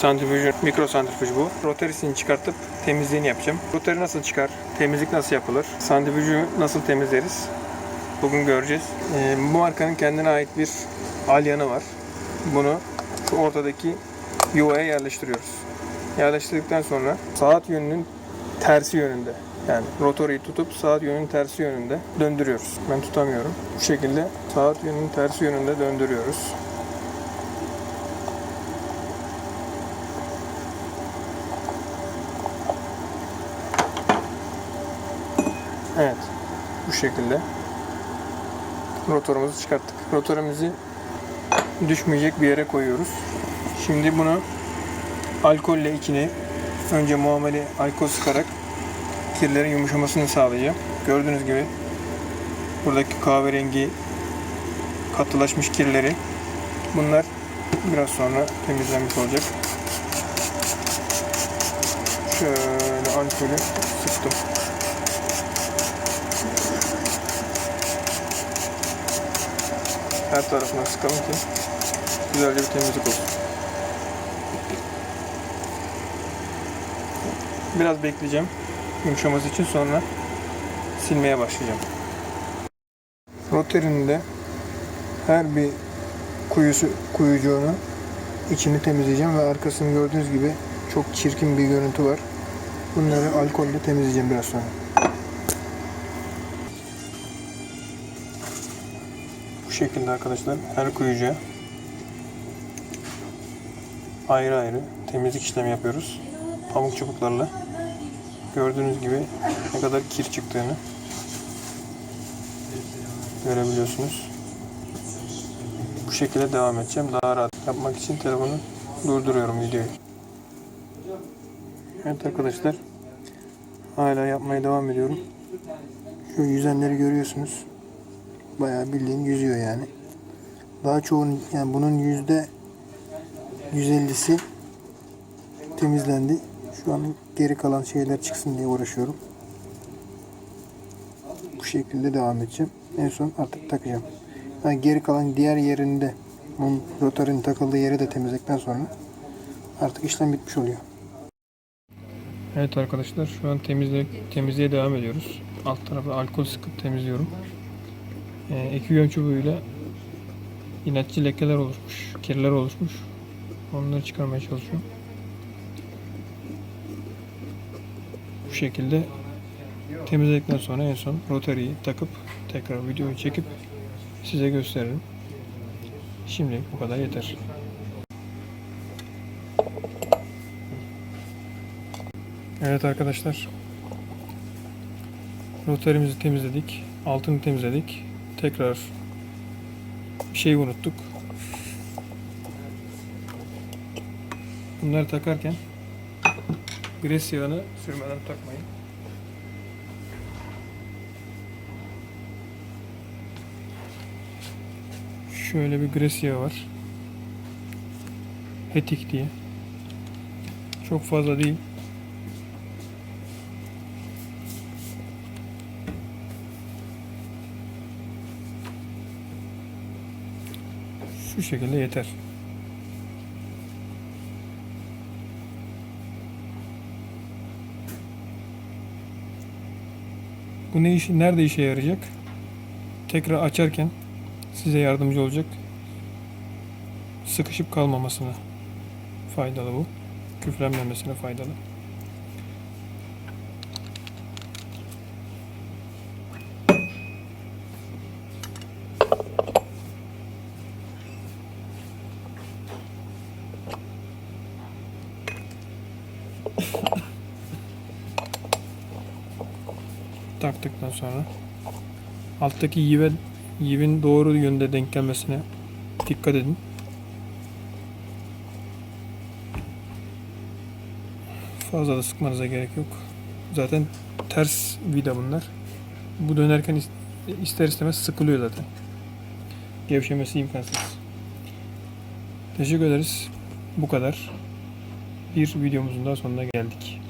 Santrifüj, mikro santrifüj bu. Rotarisini çıkartıp temizliğini yapacağım. Rotari nasıl çıkar? Temizlik nasıl yapılır? Santrifüjü nasıl temizleriz? Bugün göreceğiz. Ee, bu markanın kendine ait bir alyanı var. Bunu ortadaki yuvaya yerleştiriyoruz. Yerleştirdikten sonra saat yönünün tersi yönünde yani rotoriyi tutup saat yönünün tersi yönünde döndürüyoruz. Ben tutamıyorum. Bu şekilde saat yönünün tersi yönünde döndürüyoruz. Evet. Bu şekilde rotorumuzu çıkarttık. Rotorumuzu düşmeyecek bir yere koyuyoruz. Şimdi bunu alkolle içine önce muamele alkol sıkarak kirlerin yumuşamasını sağlayacağım. Gördüğünüz gibi buradaki kahverengi katılaşmış kirleri bunlar biraz sonra temizlenmiş olacak. Şöyle alkolü sıktım. Her tarafına sıkalım ki güzelce bir temizlik olsun. Biraz bekleyeceğim yumuşaması için sonra silmeye başlayacağım. Roterinin de her bir kuyusu kuyucuğunu içini temizleyeceğim ve arkasını gördüğünüz gibi çok çirkin bir görüntü var. Bunları alkolle temizleyeceğim biraz sonra. Bu şekilde arkadaşlar her kuyucuya ayrı ayrı temizlik işlemi yapıyoruz. Pamuk çubuklarla. Gördüğünüz gibi ne kadar kir çıktığını görebiliyorsunuz. Bu şekilde devam edeceğim. Daha rahat yapmak için telefonu durduruyorum videoyu. Evet arkadaşlar. Hala yapmaya devam ediyorum. Şu yüzenleri görüyorsunuz. Bayağı bildiğin yüzüyor yani. Daha çoğun yani bunun yüzde 150'si temizlendi. Şu an geri kalan şeyler çıksın diye uğraşıyorum. Bu şekilde devam edeceğim. En son artık takacağım. Yani geri kalan diğer yerinde bunun rotarın takıldığı yeri de temizledikten sonra artık işlem bitmiş oluyor. Evet arkadaşlar şu an temizle, temizliğe devam ediyoruz. Alt tarafı alkol sıkıp temizliyorum. Ee, iki yön çubuğuyla inatçı lekeler oluşmuş, kirler oluşmuş. Onları çıkarmaya çalışıyorum. Bu şekilde temizledikten sonra en son rotariyi takıp tekrar videoyu çekip size gösteririm. Şimdilik bu kadar yeter. Evet arkadaşlar. Rotarimizi temizledik. Altını temizledik. Tekrar bir şey unuttuk. Bunları takarken gres yağını sürmeden takmayın. Şöyle bir gres yağı var. Hetik diye. Çok fazla değil. Şu şekilde yeter. Bu ne iş, nerede işe yarayacak? Tekrar açarken size yardımcı olacak. Sıkışıp kalmamasına faydalı bu. Küflenmemesine faydalı. Taktıktan sonra alttaki yive yivin doğru yönde denk gelmesine dikkat edin. Fazla da sıkmanıza gerek yok. Zaten ters vida bunlar. Bu dönerken is- ister istemez sıkılıyor zaten. Gevşemesi imkansız. Teşekkür ederiz. Bu kadar. Bir videomuzun daha sonuna geldik.